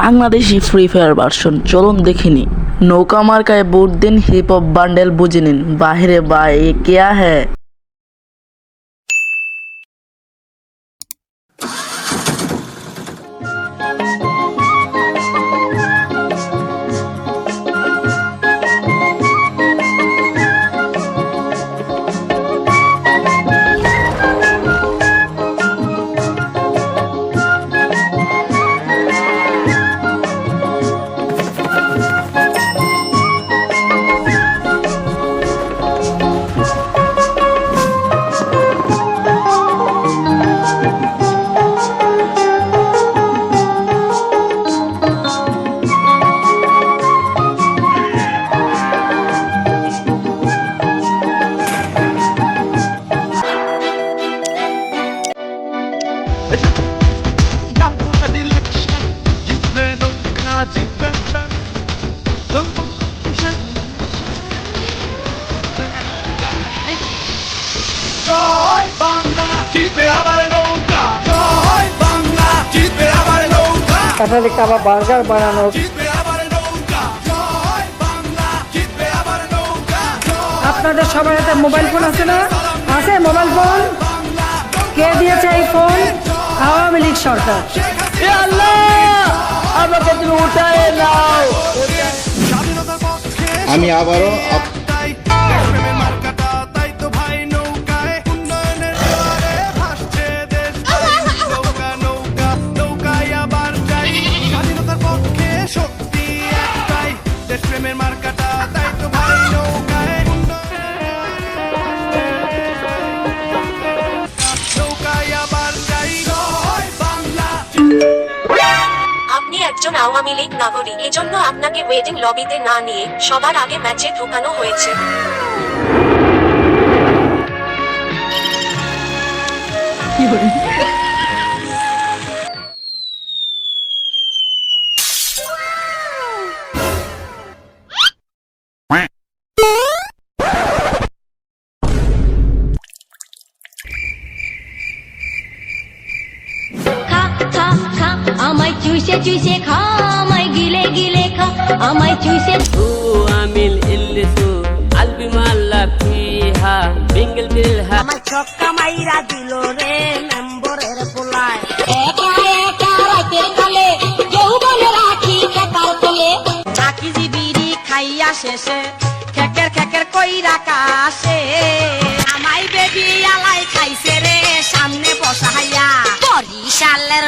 Bangladeshi free fire version চলুন দেখিনি। নৌকা মার্কায় ভোট দিন হিপ হপ বান্ডেল বুঝে নিন, বাহিরে বা এ কেয়া Bana Gitme haber nokta আপনাদের সবার হাতে মোবাইল ফোন আছে না? আছে মোবাইল ফোন কে দিয়েছে এই ফোন আওয়ামী লীগ সরকার। স্বাধীনতার পক্ষে আমি আবারও একজন আওয়ামী লীগ নাগরিক। এজন্য আপনাকে ওয়েডিং লবিতে না নিয়ে সবার আগে ম্যাচে ঢুকানো হয়েছে। আমায় চুষে চুষে খা আমায় গিলে গিলে খা আমায় চুষে ও আমিল ইল্লি তো আলবি মাল্লা ফিহা বিঙ্গল বিলহা আমার ছক্কা মাইরা দিল রে নম্বরের পোলায়। একা একা কেউ বলে রাখি খাইয়া শেষে খেকের খেকের কইরা কাশে। আমায় বেবি আলাই খাইছে রে সামনে বসাইয়া। বরিশালের